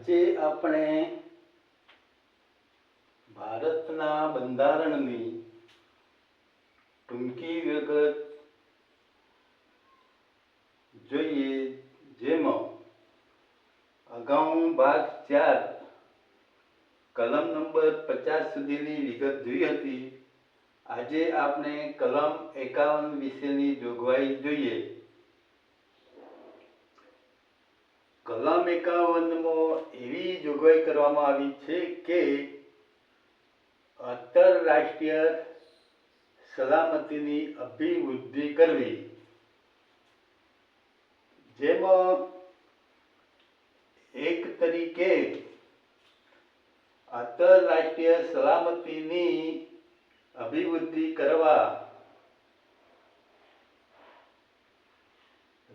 આજે આપણે ભારતના બંધારણની ટૂંકી વિગત જોઈએ, જેમાં અગાઉ ભાગ ચાર, કલમ નંબર પચાસ સુધીની વિગત જોઈ હતી. આજે આપણે કલમ એકાવન વિશેની જોગવાઈ જોઈએ. કલમ એકાવનમાં એવી જોગવાઈ કરવામાં આવી છે કે આંતરરાષ્ટ્રીય સલામતીની અભિવૃદ્ધિ કરવી. જેમાં એક તરીકે આંતરરાષ્ટ્રીય સલામતીની અભિવૃદ્ધિ કરવા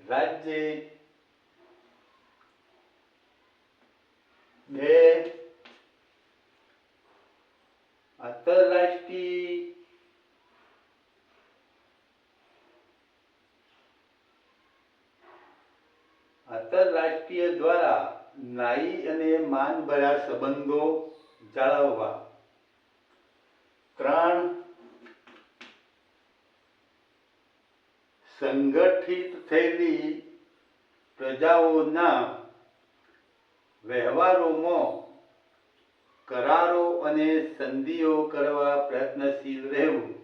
રાજ્ય બે આંતરરાષ્ટ્રીય આંતરરાષ્ટ્રીય દ્વારા ન્યાયી અને માનભર્યા સંબંધો જાળવવા. ત્રણ, સંગઠિત થયેલી પ્રજાઓના વ્યવહારોમાં કરારો અને સંધિઓ કરવા પ્રયત્નશીલ રહેવું.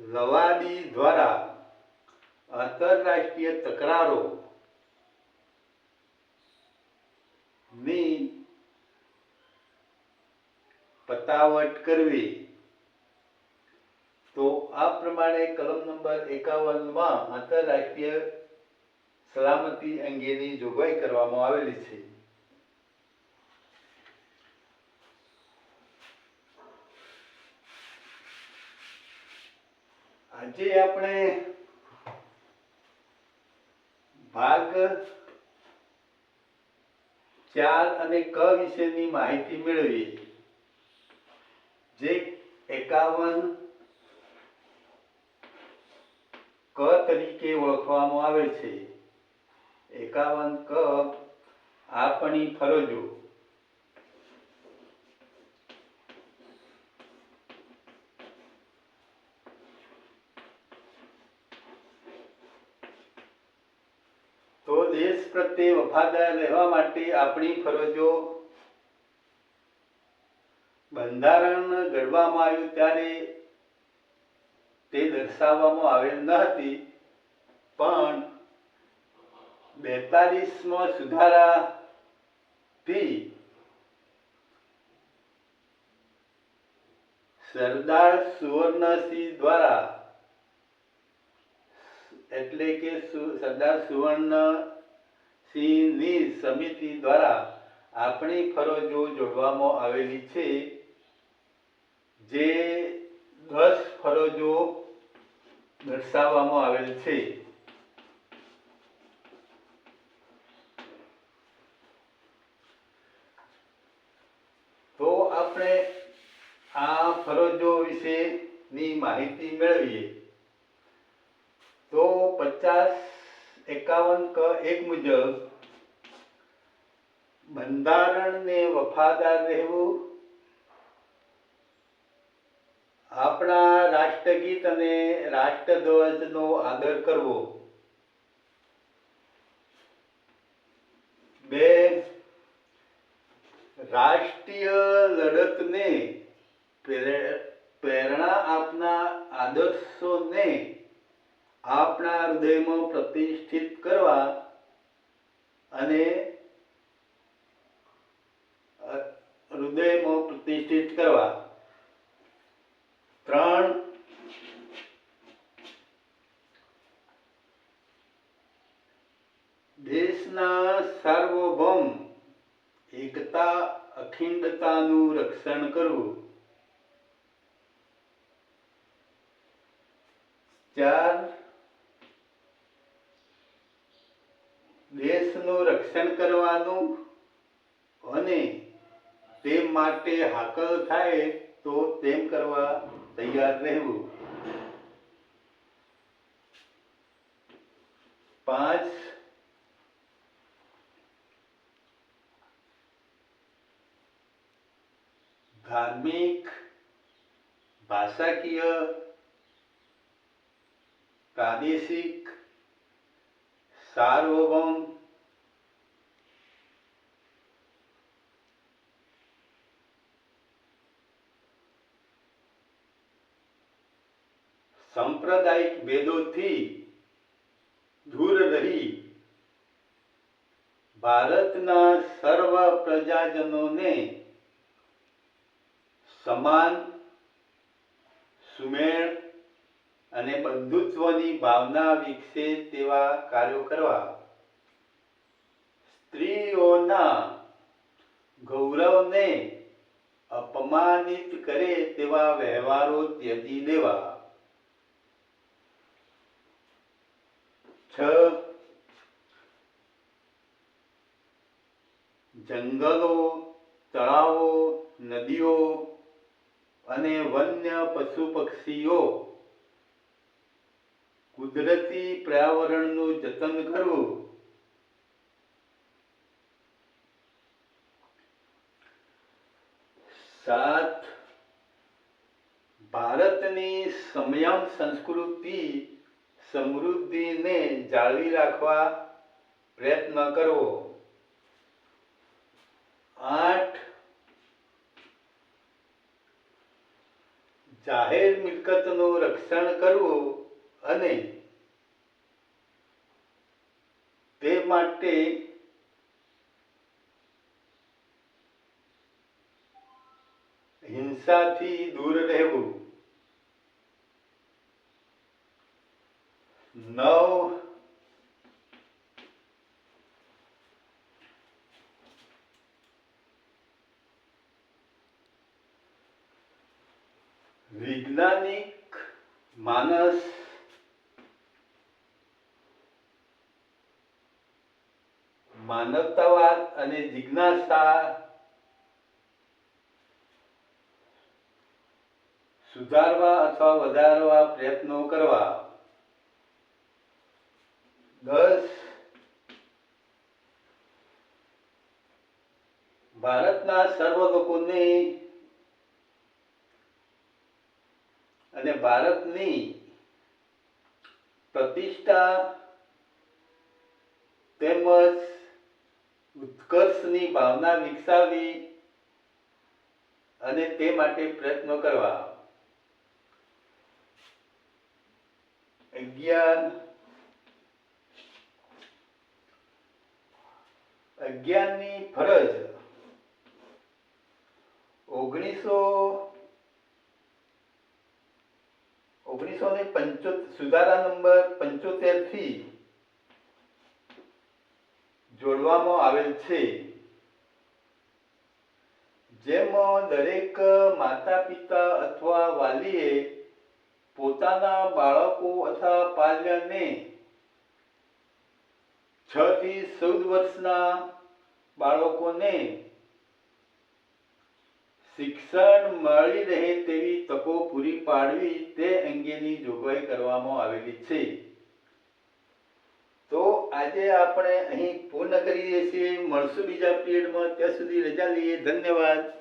લવાદી દ્વારા આંતરરાષ્ટ્રીય તકરારો ની પતાવટ કરવી. તો આ પ્રમાણે કલમ નંબર એકાવનમાં આંતરરાષ્ટ્રીય સલામતી અંગેની જોગવાઈ કરવામાં આવેલી છે. આજે આપણે ભાગ ચાર અને ક વિશેની માહિતી મેળવી. જે એકાવન ક તરીકે ઓળખવામાં આવે છે. એકાવન ક આપણી ફરજો. તો દેશ પ્રત્યે વફાદાર રહેવા માટે આપણી ફરજો બંધારણ ઘડવામાં આવ્યું ત્યારે તે દર્શાવવામાં આવેલ ન હતી, પણ બેતાલીસમાં સુધારાથી સરદાર સુવર્ણસિંહ દ્વારા એટલે કે સરદાર સુવર્ણસિંહની સમિતિ દ્વારા આપણી ફરજો જોડવામાં આવેલી છે, જે દસ ફરજો દર્શાવવામાં આવેલ છે. તો આપણે આ ફરજો વિશેની માહિતી મેળવીએ તો પચાસ એકાવન ક એક મુજબ, બંધારણને વફાદાર રહેવું, આપણા રાષ્ટ્રગીત અને રાષ્ટ્રધ્વજનો આદર કરવો. બે, રાષ્ટ્રીય લડતને પ્રે- પ્રેરણા આપના આદર્શોને આપણા હૃદયમાં પ્રતિષ્ઠિત કરવા અને હૃદયમાં પ્રતિષ્ઠિત કરવા. ત્રણ. દેશના સાર્વભૌમ એકતા અખંડતાનું રક્ષણ કરવું. ચાર દેશનું રક્ષણ કરવાનું અને તે માટે હાકલ થાય તો તેમ કરવા તૈયાર રહેવું. પાંચ. ધાર્મિક, ભાષાકીય, પ્રાદેશિક, સાર્વભૌમ સાંપ્રદાયિક ભેદોથી દૂર રહી ભારતના સર્વ પ્રજાજનોને સમાન, સુમેળ અને બંધુત્વની ભાવના વિકસે તેવા કાર્યો કરવા. સ્ત્રીઓના ગૌરવને અપમાનિત કરે તેવા વ્યવહારો ત્યજી દેવા છ જંગલો, તળાવો, નદીઓ અને વન્ય પશુ પક્ષીઓ કુદરતી પર્યાવરણનું જતન કરવું. સાત ભારતની સમયમ સંસ્કૃતિ સમૃદ્ધિને જાળવી રાખવા પ્રયત્ન કરવો. આઠ. જાહેર મિલકતનું રક્ષણ કરવું અને તે માટે હિંસાથી દૂર રહેવું. માનસ માનવતાવાદ અને જિજ્ઞાસા સુધારવા અથવા વધારવા પ્રયત્નો કરવા દસ ભારતના સર્વ લોકોને અને ભારતની પ્રતિષ્ઠા તેમજ ઉત્કર્ષની ભાવના વિકસાવી અને તે માટે પ્રયત્નો કરવા. અગિયાર અગિયારની ફરજ ઓગણીસો ને પંચો સુધારા નંબર પંચોતેરથી જોડવામાં આવેલ છે. જેમાં દરેક માતા પિતા અથવા વાલીએ પોતાના બાળકો અથવા પાલ્યને છ થી ચૌદ વર્ષના બાળકોને શિક્ષણ મળી રહે તેવી તકો પૂરી પાડવી તે અંગેની જોગવાઈ કરવામાં આવેલી છે. તો આજે આપણે અહીં પૂર્ણ કરીએ છીએ. મળશું બીજા પીરિયડમાં ત્યાં સુધી રજા લઈએ. ધન્યવાદ.